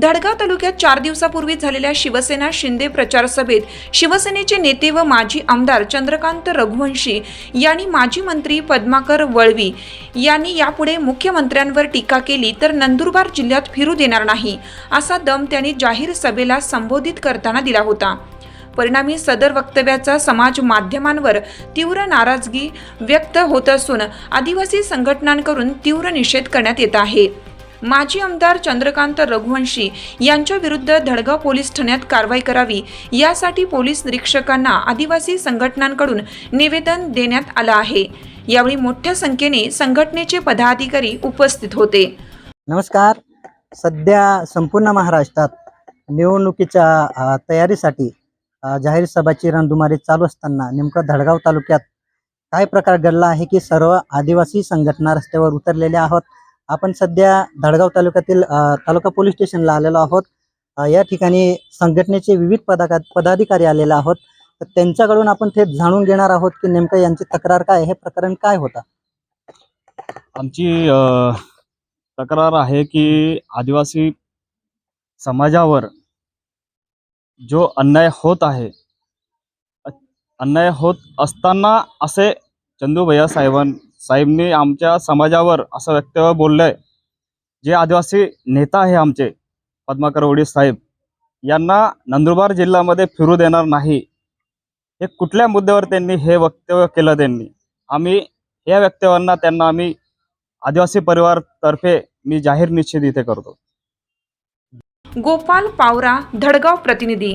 धडगाव तालुक्यात चार दिवसापूर्वी झालेल्या शिवसेना शिंदे प्रचार सभेत शिवसेनेचे नेते व माजी आमदार चंद्रकांत रघुवंशी यांनी माजी मंत्री पद्माकर वळवी यांनी यापुढे मुख्यमंत्र्यांवर टीका केली तर नंदुरबार जिल्ह्यात फिरू देणार नाही असा दम त्यांनी जाहीर सभेला संबोधित करताना दिला होता. परिणामी सदर वक्तव्याचा समाज माध्यमांवर तीव्र नाराजगी व्यक्त होत असून आदिवासी संघटनांकडून तीव्र निषेध करण्यात येत आहे. माजी आमदार चंद्रकांत रघुवंशी यांच्या विरुद्ध धडगाव पोलीस ठाण्यात कारवाई करावी. यासाठी पोलीस निरीक्षकांना आदिवासी संघटनांकडून निवेदन देण्यात आलं आहे. यावेळी मोठ्या संख्येने संघटनेचे पदाधिकारी उपस्थित होते. नमस्कार. सध्या संपूर्ण महाराष्ट्रात निवडणुकीच्या तयारीसाठी जाहीर सभाची रणधुमारी चालू असताना नेमकं धडगाव तालुक्यात काय प्रकार घडला आहे की सर्व आदिवासी संघटना रस्त्यावर उतरलेल्या आहोत? आपण सध्या धडगाव तालुक्यातील तालुका पोलीस स्टेशनला आलेलो आहोत. या ठिकाणी संघटनेचे विविध पदाका पदाधिकारी आलेले आहोत. तर त्यांच्याकडून आपण थेट जाणून घेणार आहोत की नेमकं यांची तक्रार काय हे प्रकरण काय होता? आमची तक्रार आहे की आदिवासी समाजावर जो अन्याय होत आहे अन्याय होत असताना असे चंदूभैया साहेबां साहेबनी आमच्या समाजावर असं वक्तव्य बोललंय. जे आदिवासी नेता आहे आमचे पद्माकर ओडी साहेब यांना नंदुरबार जिल्ह्यामध्ये फिरू देणार नाही. हे कुठल्या मुद्द्यावर त्यांनी हे वक्तव्य केलं त्यांनी? आम्ही या वक्तव्यांना त्यांना आम्ही आदिवासी परिवार तर्फे मी जाहीर निश्चित इथे करतो. गोपाल पावरा धडगाव प्रतिनिधी.